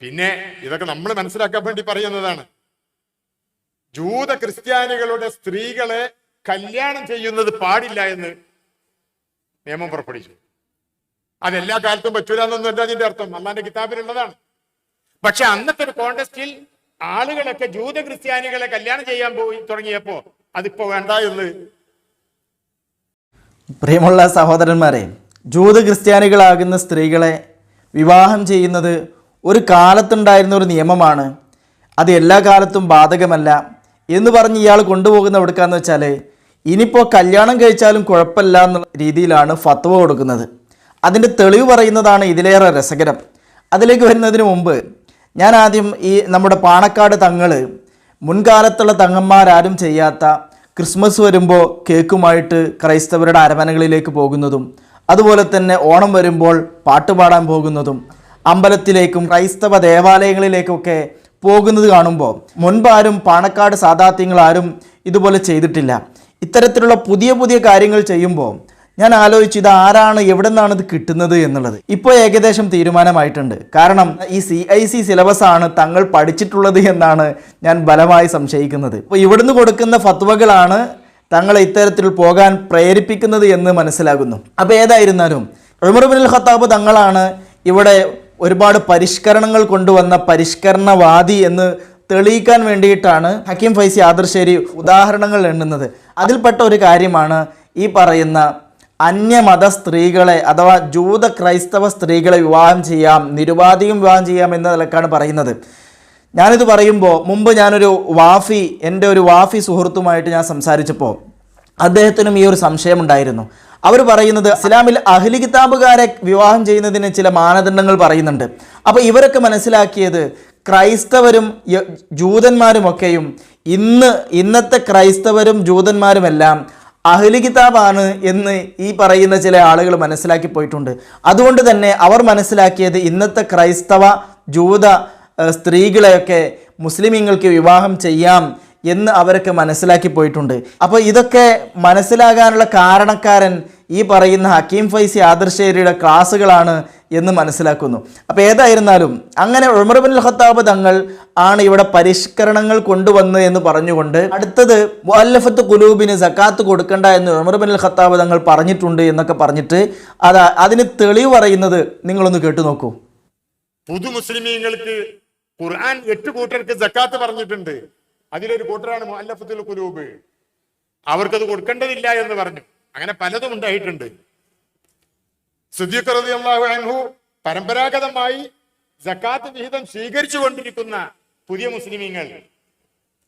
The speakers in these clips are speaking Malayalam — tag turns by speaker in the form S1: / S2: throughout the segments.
S1: പിന്നെ ഇതൊക്കെ നമ്മൾ മനസ്സിലാക്കാൻ വേണ്ടി പറയുന്നതാണ്. ജൂത ക്രിസ്ത്യാനികളുടെ സ്ത്രീകളെ കല്യാണം ചെയ്യുന്നത് പാടില്ല എന്ന് നിയമം പുറപ്പെടുവിച്ചു. അതെല്ലാ കാലത്തും പറ്റൂല എന്നൊന്നും അതിന്റെ അർത്ഥം. അള്ളാന്റെ കിതാബിലുള്ളതാണ്. പക്ഷെ അന്നത്തെ ഒരു കോണ്ടസ്റ്റിൽ ആളുകളൊക്കെ ജൂത ക്രിസ്ത്യാനികളെ കല്യാണം ചെയ്യാൻ പോയി തുടങ്ങിയപ്പോ അതിപ്പോ വേണ്ട എന്ന്.
S2: പ്രിയമുള്ള സഹോദരന്മാരെ ജൂത ക്രിസ്ത്യാനികളാകുന്ന സ്ത്രീകളെ വിവാഹം ചെയ്യുന്നത് ഒരു കാലത്തുണ്ടായിരുന്ന ഒരു നിയമമാണ്. അത് എല്ലാ കാലത്തും ബാധകമല്ല എന്ന് പറഞ്ഞ് ഇയാൾ കൊണ്ടുപോകുന്ന എവിടുക്കാന്ന് വെച്ചാൽ ഇനിയിപ്പോൾ കല്യാണം കഴിച്ചാലും കുഴപ്പമില്ല എന്നുള്ള രീതിയിലാണ് ഫത്വ കൊടുക്കുന്നത്. അതിന്റെ തെളിവ് പറയുന്നതാണ് ഇതിലേറെ രസകരം. അതിലേക്ക് വരുന്നതിന് മുമ്പ് ഞാൻ ആദ്യം ഈ നമ്മുടെ പാണക്കാട് തങ്ങൾ മുൻകാലത്തുള്ള തങ്ങന്മാരാരും ചെയ്യാത്ത ക്രിസ്മസ് വരുമ്പോൾ കേക്കുമായിട്ട് ക്രൈസ്തവരുടെ അരമനകളിലേക്ക് പോകുന്നതും അതുപോലെ തന്നെ ഓണം വരുമ്പോൾ പാട്ട് പാടാൻ പോകുന്നതും അമ്പലത്തിലേക്കും ക്രൈസ്തവ ദേവാലയങ്ങളിലേക്കൊക്കെ പോകുന്നത് കാണുമ്പോൾ മുൻപാരും പാണക്കാട് സാധാത്യങ്ങൾ ആരും ഇതുപോലെ ചെയ്തിട്ടില്ല. ഇത്തരത്തിലുള്ള പുതിയ പുതിയ കാര്യങ്ങൾ ചെയ്യുമ്പോൾ ഞാൻ ആലോചിച്ചു ഇത് ആരാണ് എവിടെ നിന്നാണ് ഇത് കിട്ടുന്നത് എന്നുള്ളത്. ഇപ്പോൾ ഏകദേശം തീരുമാനമായിട്ടുണ്ട്. കാരണം ഈ സി ഐ സി സിലബസ് ആണ് തങ്ങൾ പഠിച്ചിട്ടുള്ളത് എന്നാണ് ഞാൻ ബലമായി സംശയിക്കുന്നത്. അപ്പോൾ ഇവിടുന്ന് കൊടുക്കുന്ന ഫത്വകളാണ് തങ്ങളെ ഇത്തരത്തിൽ പോകാൻ പ്രേരിപ്പിക്കുന്നത് എന്ന് മനസ്സിലാകുന്നു. അപ്പോൾ ഏതായിരുന്നാലും ഉമർ ബിൻ ഖത്താബ് തങ്ങളാണ് ഇവിടെ ഒരുപാട് പരിഷ്കരണങ്ങൾ കൊണ്ടുവന്ന പരിഷ്കരണവാദി എന്ന് തെളിയിക്കാൻ വേണ്ടിയിട്ടാണ് ഹക്കീം ഫൈസി ആദർശേരി ഉദാഹരണങ്ങൾ എണ്ണുന്നത്. അതിൽപ്പെട്ട ഒരു കാര്യമാണ് ഈ പറയുന്ന അന്യമത സ്ത്രീകളെ അഥവാ ജൂത ക്രൈസ്തവ സ്ത്രീകളെ വിവാഹം ചെയ്യാം നിരുപാധികം വിവാഹം ചെയ്യാം എന്ന നിലക്കാണ് പറയുന്നത്. ഞാനിത് പറയുമ്പോൾ മുമ്പ് ഞാനൊരു വാഫി എന്റെ ഒരു വാഫി സുഹൃത്തുമായിട്ട് ഞാൻ സംസാരിച്ചപ്പോൾ അദ്ദേഹത്തിനും ഈ ഒരു സംശയമുണ്ടായിരുന്നു. അവർ പറയുന്നത് ഇസ്ലാമിൽ അഹ്ലി കിതാബുകാരെ വിവാഹം ചെയ്യുന്നതിന് ചില മാനദണ്ഡങ്ങൾ പറയുന്നുണ്ട്. അപ്പോൾ ഇവരൊക്കെ മനസ്സിലാക്കിയത് ക്രൈസ്തവരും ജൂതന്മാരും ഒക്കെയും ഇന്ന് ഇന്നത്തെ ക്രൈസ്തവരും ജൂതന്മാരുമെല്ലാം അഹ്ലി കിതാബാണ് എന്ന് ഈ പറയുന്ന ചില ആളുകൾ മനസ്സിലാക്കി പോയിട്ടുണ്ട്. അതുകൊണ്ട് തന്നെ അവർ മനസ്സിലാക്കിയത് ഇന്നത്തെ ക്രൈസ്തവ ജൂത സ്ത്രീകളെയൊക്കെ മുസ്ലിമീങ്ങൾക്ക് വിവാഹം ചെയ്യാം എന്ന് അവരൊക്കെ മനസ്സിലാക്കി പോയിട്ടുണ്ട്. അപ്പോൾ ഇതൊക്കെ മനസ്സിലാകാനുള്ള കാരണക്കാരൻ ഈ പറയുന്ന ഹക്കീം ഫൈസി ആദർശേരിയുടെ ക്ലാസ്സുകളാണ് എന്ന് മനസ്സിലാക്കുന്നു. അപ്പോൾ ഏതായിരുന്നാലും അങ്ങനെ ഉമർബിൻ ഖത്താബ് തങ്ങൾ ആണ് ഇവിടെ പരിഷ്കരണങ്ങൾ കൊണ്ടുവന്ന് എന്ന് പറഞ്ഞുകൊണ്ട് അടുത്തത് മുഅല്ലഫത്ത് കുലൂബിന് സക്കാത്ത് കൊടുക്കണ്ട എന്ന് ഉമർബിൻ ഖത്താബ് തങ്ങൾ പറഞ്ഞിട്ടുണ്ട് എന്നൊക്കെ പറഞ്ഞിട്ട് അത് അതിന് തെളിവ് പറയുന്നത് നിങ്ങളൊന്ന് കേട്ടു നോക്കൂ.
S1: പുതു മുസ്ലിമീങ്ങൾക്ക് ഖുർആൻ എട്ട് കൂട്ടർക്ക് സക്കാത്ത് പറഞ്ഞിട്ടുണ്ട്. അതിലൊരു കൂട്ടരാണ് മുഅല്ലഫത്തുൽ കുലൂബ് അവർക്കത് കൊടുക്കേണ്ടതില്ല എന്ന് പറഞ്ഞു. അങ്ങനെ പലതും ഉണ്ടായിട്ടുണ്ട്. സിദ്ദീഖ് അൻഹു പരമ്പരാഗതമായി ജക്കാത്ത് വിഹിതം സ്വീകരിച്ചു കൊണ്ടിരിക്കുന്ന പുതിയ മുസ്ലിമീങ്ങൾ.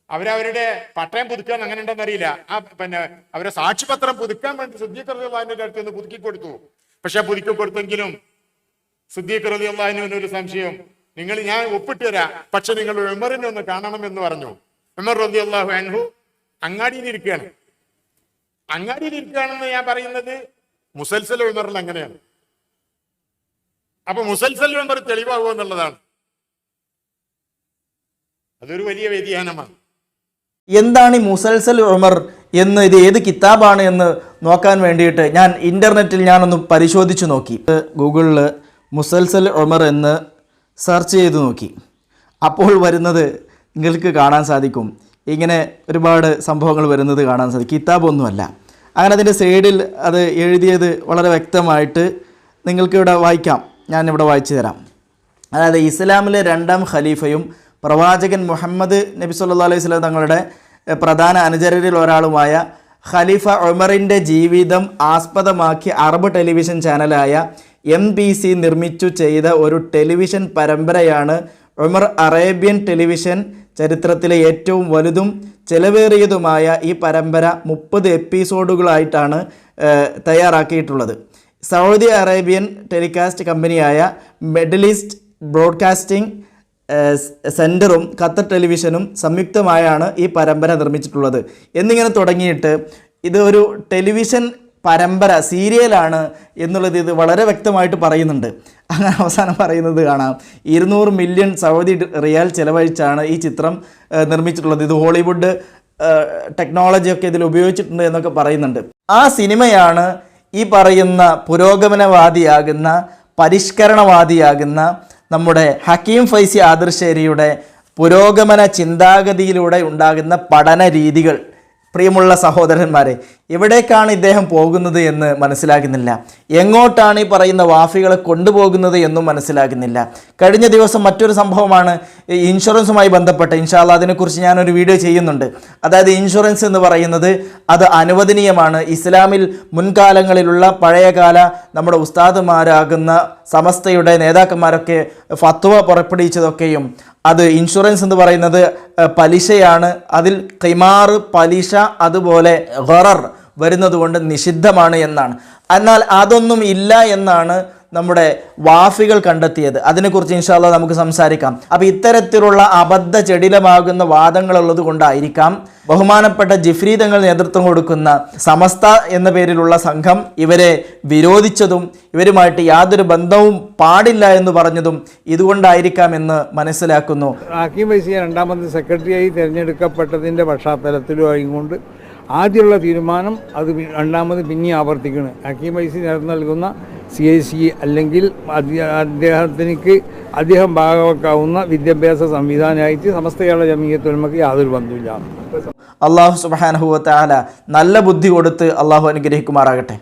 S1: അവരവരുടെ പട്ടയം പുതുക്കാൻ അങ്ങനെ ഉണ്ടെന്ന് അറിയില്ല. ആ പിന്നെ അവരെ സാക്ഷിപത്രം പുതുക്കാൻ വേണ്ടി സിദ്ദീഖ് അടുത്ത് നിന്ന് പുതുക്കി കൊടുത്തു. പക്ഷെ പുതുക്കി കൊടുത്തെങ്കിലും സിദ്ദീഖ് റതി ഒരു സംശയം. നിങ്ങൾ ഞാൻ ഒപ്പിട്ട് തരാം പക്ഷെ നിങ്ങൾ ഉമറിനെ ഒന്ന് കാണണം എന്ന് പറഞ്ഞു. ഉമർ റബി അള്ളാഹു അൻഹു അങ്ങാടിയിൽ ഇരിക്കുകയാണ്. അങ്ങാടിയിൽ ഇരിക്കുകയാണെന്ന് ഞാൻ പറയുന്നത് മുസൽസൽ ഉമറിൽ അങ്ങനെയാണ്. അപ്പൊ മുസൽസൽ ഉമർ തെളിവാകുക എന്നുള്ളതാണ്. അതൊരു വലിയ വ്യതിയാനമാണ്.
S2: എന്താണ് ഈ മുസൽസൽ ഉമർ എന്ന് ഇത് ഏത് കിതാബാണ് എന്ന് നോക്കാൻ വേണ്ടിയിട്ട് ഞാൻ ഇന്റർനെറ്റിൽ ഞാനൊന്ന് പരിശോധിച്ചു നോക്കി. ഗൂഗിളിൽ മുസൽസൽ ഉമർ എന്ന് സെർച്ച് ചെയ്ത് നോക്കി. അപ്പോൾ വരുന്നത് നിങ്ങൾക്ക് കാണാൻ സാധിക്കും. ഇങ്ങനെ ഒരുപാട് സംഭവങ്ങൾ വരുന്നത് കാണാൻ സാധിക്കും. കിതാബൊന്നുമല്ല. അങ്ങനെ അതിന്റെ സൈഡിൽ അത് എഴുതിയത് വളരെ വ്യക്തമായിട്ട് നിങ്ങൾക്കിവിടെ വായിക്കാം. ഞാനിവിടെ വായിച്ചു തരാം. അതായത് ഇസ്ലാമിലെ രണ്ടാം ഖലീഫയും പ്രവാചകൻ മുഹമ്മദ് നബി സല്ലാ അലൈഹി സ്വലം തങ്ങളുടെ പ്രധാന അനുചരരിൽ ഒരാളുമായ ഖലീഫ ഒമറിന്റെ ജീവിതം ആസ്പദമാക്കി അറബ് ടെലിവിഷൻ ചാനലായ എം ബി സി നിർമ്മിച്ചു ചെയ്ത ഒരു ടെലിവിഷൻ പരമ്പരയാണ് ഉമർ അറേബ്യൻ ടെലിവിഷൻ ചരിത്രത്തിലെ ഏറ്റവും വലുതും ചെലവേറിയതുമായ ഈ പരമ്പര മുപ്പത് എപ്പിസോഡുകളായിട്ടാണ് തയ്യാറാക്കിയിട്ടുള്ളത്. സൗദി അറേബ്യൻ ടെലികാസ്റ്റ് കമ്പനിയായ മിഡിൽ ഈസ്റ്റ് ബ്രോഡ്കാസ്റ്റിംഗ് സെന്ററും ഖത്തർ ടെലിവിഷനും സംയുക്തമായാണ് ഈ പരമ്പര നിർമ്മിച്ചിട്ടുള്ളത്. എന്നിങ്ങനെ തുടങ്ങിയിട്ട് ഇത് ഒരു ടെലിവിഷൻ പരമ്പര സീരിയലാണ് എന്നുള്ളത് ഇത് വളരെ വ്യക്തമായിട്ട് പറയുന്നുണ്ട്. അങ്ങനെ അവസാനം പറയുന്നത് കാണാം. ഇരുന്നൂറ് മില്യൺ സൗദി റിയാൽ ചെലവഴിച്ചാണ് ഈ ചിത്രം നിർമ്മിച്ചിട്ടുള്ളത്. ഇത് ഹോളിവുഡ് ടെക്നോളജിയൊക്കെ ഇതിൽ ഉപയോഗിച്ചിട്ടുണ്ട് എന്നൊക്കെ പറയുന്നുണ്ട്. ആ സിനിമയാണ് ഈ പറയുന്ന പുരോഗമനവാദിയാകുന്ന പരിഷ്കരണവാദിയാകുന്ന നമ്മുടെ ഹക്കീം ഫൈസി ആദർശേരിയുടെ പുരോഗമന ചിന്താഗതിയിലൂടെ ഉണ്ടാകുന്ന പഠന രീതികൾ പ്രിയമുള്ള സഹോദരന്മാരെ എവിടേക്കാണ് ഇദ്ദേഹം പോകുന്നത് എന്ന് മനസ്സിലാകുന്നില്ല. എങ്ങോട്ടാണ് ഈ പറയുന്ന വാഫികളെ കൊണ്ടുപോകുന്നത് എന്നും മനസ്സിലാകുന്നില്ല. കഴിഞ്ഞ ദിവസം മറ്റൊരു സംഭവമാണ് ഇൻഷുറൻസുമായി ബന്ധപ്പെട്ട്. ഇൻഷാല്ല അതിനെക്കുറിച്ച് ഞാനൊരു വീഡിയോ ചെയ്യുന്നുണ്ട്. അതായത് ഇൻഷുറൻസ് എന്ന് പറയുന്നത് അത് അനുവദനീയമാണ്. ഇസ്ലാമിൽ മുൻകാലങ്ങളിലുള്ള പഴയകാല നമ്മുടെ ഉസ്താദുമാരാകുന്ന സമസ്തയുടെ നേതാക്കന്മാരൊക്കെ ഫത്വ പുറപ്പെടുവിച്ചതൊക്കെയും അത് ഇൻഷുറൻസ് എന്ന് പറയുന്നത് പലിശയാണ്. അതിൽ കൈമാറ് പലിശ അതുപോലെ ഗറർ വരുന്നതുകൊണ്ട് നിഷിദ്ധമാണ് എന്നാണ്. എന്നാൽ അതൊന്നും ഇല്ല എന്നാണ് നമ്മുടെ വാഫികൾ കണ്ടെത്തിയത്. അതിനെക്കുറിച്ച് ഇൻഷാല്ല നമുക്ക് സംസാരിക്കാം. അപ്പോൾ ഇത്തരത്തിലുള്ള അബദ്ധ ചെടിലമാകുന്ന വാദങ്ങളുള്ളത് കൊണ്ടായിരിക്കാം ബഹുമാനപ്പെട്ട ജിഫ്രി തങ്ങൾ നേതൃത്വം കൊടുക്കുന്ന സമസ്ത എന്ന പേരിലുള്ള സംഘം ഇവരെ വിരോധിച്ചതും ഇവരുമായിട്ട് യാതൊരു ബന്ധവും പാടില്ല എന്ന് പറഞ്ഞതും ഇതുകൊണ്ടായിരിക്കാം എന്ന് മനസ്സിലാക്കുന്നു.
S3: ഹാക്കിം വൈസിയ രണ്ടാമത് സെക്രട്ടറിയായി തിരഞ്ഞെടുക്കപ്പെട്ടതിന്റെ പശ്ചാത്തലത്തിലും കൊണ്ട് ആദ്യമുള്ള തീരുമാനം അത് രണ്ടാമത് പിന്നെ ആവർത്തിക്കണം. ഹാക്കിം വൈസി നേതൃത്വം നൽകുന്ന സി ഐ സി അല്ലെങ്കിൽ അദ്ദേഹത്തിനേക്ക് അദ്ദേഹം ഭാഗമാക്കാവുന്ന വിദ്യാഭ്യാസ സംവിധാനമായിട്ട് സമസ്ത കേരള ജമീയത്തൊരുമക്ക് യാതൊരു ബന്ധമില്ല
S2: അള്ളാഹു സുബാനഹുവ താല നല്ല ബുദ്ധി കൊടുത്ത് അള്ളാഹു അനുഗ്രഹിക്കുമാറാകട്ടെ.